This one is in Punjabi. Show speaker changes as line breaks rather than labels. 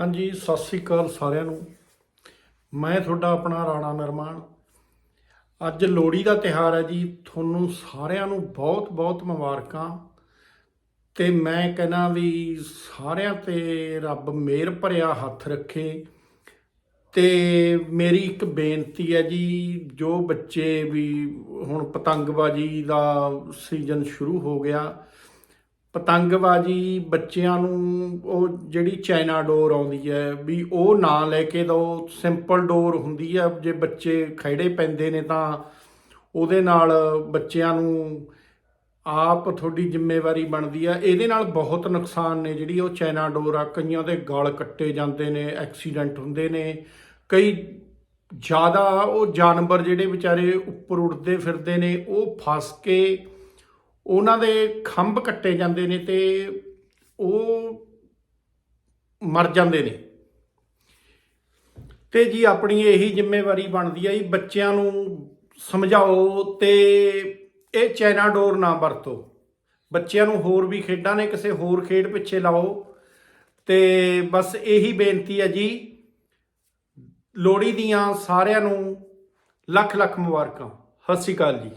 ਹਾਂਜੀ, ਸਤਿ ਸ੍ਰੀ ਅਕਾਲ ਸਾਰਿਆਂ ਨੂੰ। ਮੈਂ ਤੁਹਾਡਾ ਆਪਣਾ ਰਾਣਾ ਨਿਰਮਾਣ। ਅੱਜ ਲੋਹੜੀ ਦਾ ਤਿਹਾਰ ਹੈ ਜੀ। ਤੁਹਾਨੂੰ ਸਾਰਿਆਂ ਨੂੰ ਬਹੁਤ ਬਹੁਤ ਮੁਬਾਰਕਾਂ। ਤੇ ਮੈਂ ਕਹਿੰਦਾ ਵੀ ਸਾਰਿਆਂ ਤੇ ਰੱਬ ਮਿਹਰ ਭਰਿਆ ਹੱਥ ਰੱਖੇ। ਤੇ ਮੇਰੀ ਇੱਕ ਬੇਨਤੀ ਹੈ ਜੀ, ਜੋ ਬੱਚੇ ਵੀ ਹੁਣ ਪਤੰਗਬਾਜ਼ੀ ਦਾ ਸੀਜ਼ਨ ਸ਼ੁਰੂ ਹੋ ਗਿਆ ਪਤੰਗਬਾਜ਼ੀ ਬੱਚਿਆਂ ਨੂੰ, ਉਹ ਜਿਹੜੀ ਚਾਈਨਾ ਡੋਰ ਆਉਂਦੀ ਹੈ, ਵੀ ਉਹ ਨਾ ਲੈ ਕੇ ਦਿਓ ਸਿੰਪਲ ਡੋਰ ਹੁੰਦੀ ਹੈ ਜੇ ਬੱਚੇ ਖੜੇ ਪੈਂਦੇ ਨੇ ਤਾਂ ਉਹਦੇ ਨਾਲ ਬੱਚਿਆਂ ਨੂੰ ਆਪ ਤੁਹਾਡੀ ਜ਼ਿੰਮੇਵਾਰੀ ਬਣਦੀ ਆ। ਇਹਦੇ ਨਾਲ ਬਹੁਤ ਨੁਕਸਾਨ ਨੇ ਜਿਹੜੀ ਉਹ ਚਾਈਨਾ ਡੋਰ ਆ। ਕਈਆਂ ਦੇ ਗਲ ਕੱਟੇ ਜਾਂਦੇ ਨੇ, ਐਕਸੀਡੈਂਟ ਹੁੰਦੇ ਨੇ। ਕਈ ਜ਼ਿਆਦਾ ਉਹ ਜਾਨਵਰ ਜਿਹੜੇ ਵਿਚਾਰੇ ਉੱਪਰ ਉੱਡਦੇ ਫਿਰਦੇ ਨੇ, ਉਹ ਫਸ ਕੇ ਉਹਨਾਂ ਦੇ ਖੰਭ ਕੱਟੇ ਜਾਂਦੇ ਨੇ ਤੇ ਉਹ ਮਰ ਜਾਂਦੇ ਨੇ। ਤੇ ਜੀ ਆਪਣੀ ਇਹੀ ਜ਼ਿੰਮੇਵਾਰੀ ਬਣਦੀ ਹੈ ਜੀ, ਬੱਚਿਆਂ ਨੂੰ ਸਮਝਾਓ ਤੇ ਇਹ ਚਾਈਨਾ ਡੋਰ ਨਾ ਵਰਤੋ। ਬੱਚਿਆਂ ਨੂੰ ਹੋਰ ਵੀ ਖੇਡਾਂ ਨੇ, ਕਿਸੇ ਹੋਰ ਖੇਡ ਪਿੱਛੇ ਲਾਓ। ਤੇ ਬਸ ਇਹੀ ਬੇਨਤੀ ਹੈ ਜੀ, ਲੋਹੜੀ ਦੀਆਂ ਸਾਰਿਆਂ ਨੂੰ ਲੱਖ ਲੱਖ ਮੁਬਾਰਕਾਂ। ਸਤਿ ਸ਼੍ਰੀ ਅਕਾਲ ਜੀ।